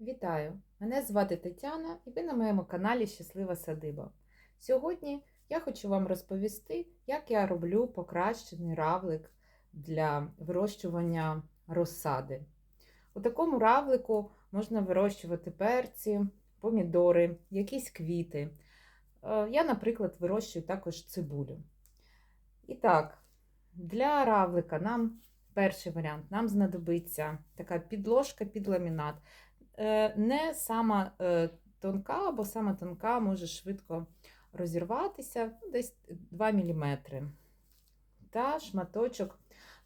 Вітаю! Мене звати Тетяна і ви на моєму каналі Щаслива Садиба. Сьогодні я хочу вам розповісти, як я роблю покращений равлик для вирощування розсади. У такому равлику можна вирощувати перці, помідори, якісь квіти. Е, Я, наприклад, вирощую також цибулю. І так, для равлика нам перший варіант нам знадобиться така підложка під ламінат. Е, Не сама е, тонка, бо сама тонка може швидко розірватися, ну, десь 2 мм. Та шматочок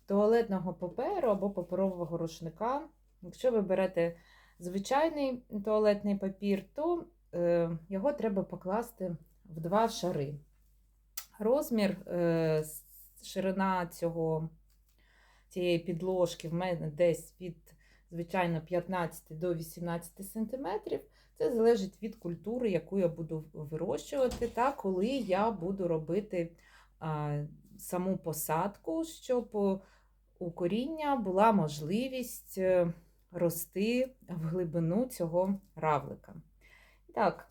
туалетного паперу або паперового рушника. Якщо ви берете звичайний туалетний папір, то е, його треба покласти в два шари. Розмір, ширина цього, цієї підложки в мене десь від звичайно, 15 до 18 см. Це залежить від культури, яку я буду вирощувати, та коли я буду робити а, саму посадку, щоб у коріння була можливість е, рости в глибину цього равлика. Так,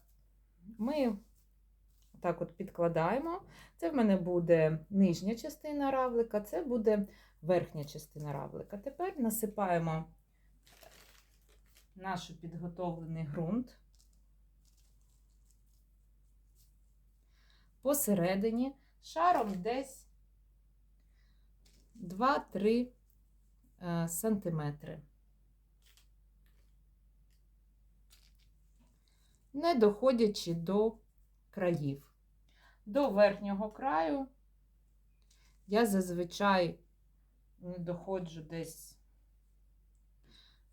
ми так от підкладаємо. Це в мене буде нижня частина равлика, це буде верхня частина равлика. Тепер насипаємо наш підготовлений ґрунт. Посередині шаром десь 2-3 сантиметри. Не доходячи до країв. До верхнього краю я зазвичай не доходжу десь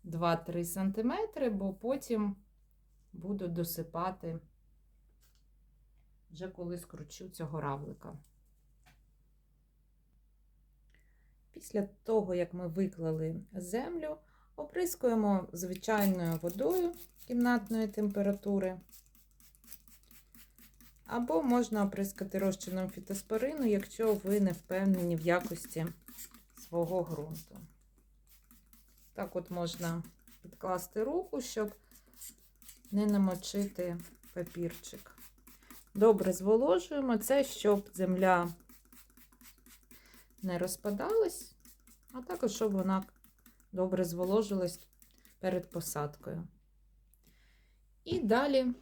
2-3 см, бо потім буду досипати, вже коли скручу цього равлика. Після того, як ми виклали землю, оприскуємо звичайною водою кімнатної температури. Або можна оприскати розчином фітоспорину, якщо ви не впевнені в якості свого ґрунту. Так от можна підкласти руку, щоб не намочити папірчик. Добре зволожуємо це, щоб земля не розпадалась, а також, щоб вона добре зволожилась перед посадкою. І далі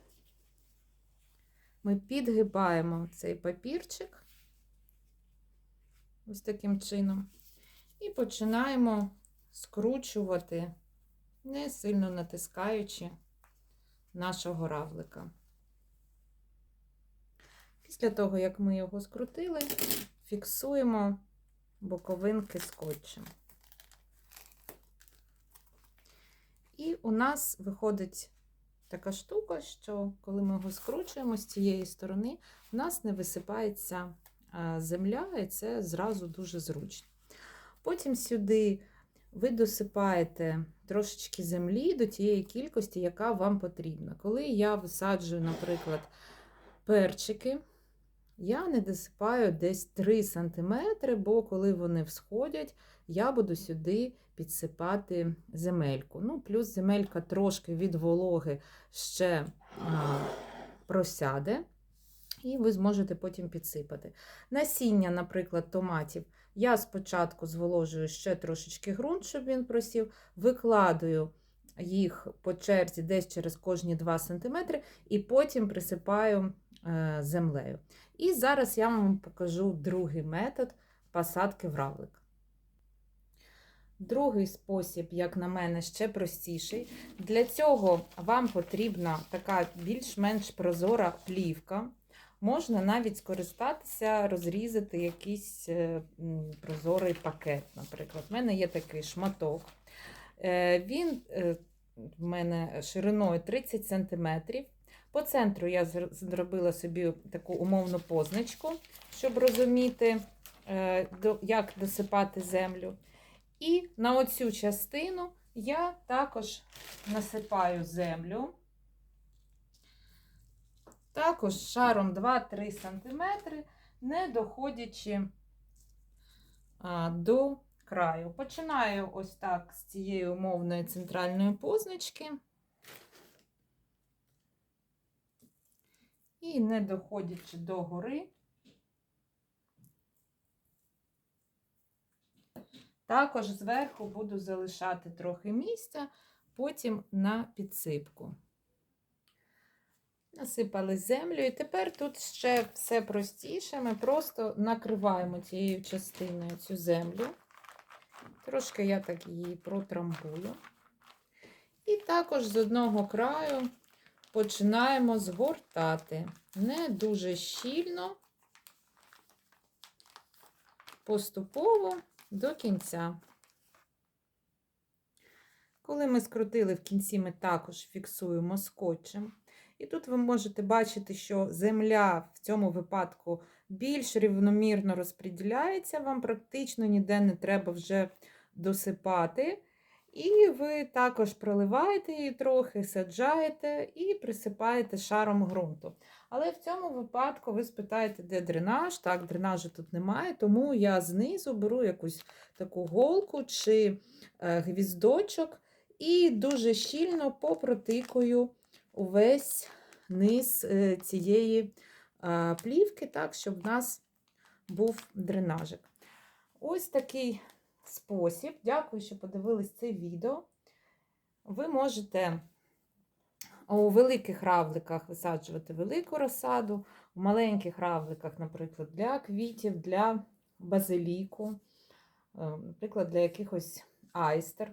ми підгибаємо цей папірчик ось таким чином, і починаємо скручувати, не сильно натискаючи нашого равлика. Після того, як ми його скрутили, фіксуємо боковинки скотчем. І у нас виходить така штука, що коли ми його скручуємо з цієї сторони, у нас не висипається земля, і це зразу дуже зручно. Потім сюди ви досипаєте трошечки землі до тієї кількості, яка вам потрібна. Коли я висаджую, наприклад, перчики, я не досипаю десь 3 см, бо коли вони всходять, я буду сюди підсипати земельку. Ну, Плюс земелька трошки від вологи ще а, просяде. І ви зможете потім підсипати. Насіння, наприклад, томатів. Я спочатку зволожую ще трошечки ґрунт, щоб він просів, викладаю їх по черзі десь через кожні 2 см, і потім присипаю е, землею. І зараз я вам покажу другий метод посадки в равлик. Другий спосіб, як на мене, ще простіший. Для цього вам потрібна така більш-менш прозора плівка. Можна навіть скористатися, розрізати якийсь е, прозорий пакет, наприклад. У мене є такий шматок. Е, він е, в мене шириною 30 см. По центру я зробила собі таку умовну позначку, щоб розуміти, як досипати землю. І на оцю частину я також насипаю землю. Також шаром 2-3 см, не доходячи а, до краю. Починаю ось так з цієї умовної центральної позначки. І не доходячи до гори, також зверху буду залишати трохи місця, потім на підсипку. Насипали землю, і тепер тут ще все простіше. Ми просто накриваємо цією частиною цю землю. Трошки я так її протрамбую. І також з одного краю починаємо згортати. Не дуже щільно, поступово до кінця. Коли ми скрутили в кінці, ми також фіксуємо скотчем. І тут ви можете бачити, що земля в цьому випадку більш рівномірно розподіляється, вам практично ніде не треба вже досипати. І ви також проливаєте її трохи, саджаєте і присипаєте шаром ґрунту. Але в цьому випадку ви спитаєте, де дренаж. Так, дренажу тут немає, тому я знизу беру якусь таку голку чи е, гвіздочок і дуже щільно попротикую увесь низ е, цієї плівки, так, щоб в нас був дренажик. Ось такий спосіб. Дякую, що подивились це відео. Ви можете у великих равликах висаджувати велику розсаду, у маленьких равликах, наприклад, для квітів, для базиліку, е, наприклад, для якихось айстер.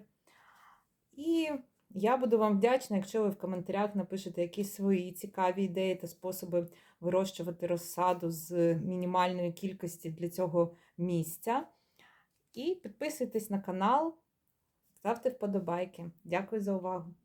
І я буду вам вдячна, якщо ви в коментарях напишете якісь свої цікаві ідеї та способи вирощувати розсаду з мінімальної кількості для цього місця. І підписуйтесь на канал, ставте вподобайки. Дякую за увагу!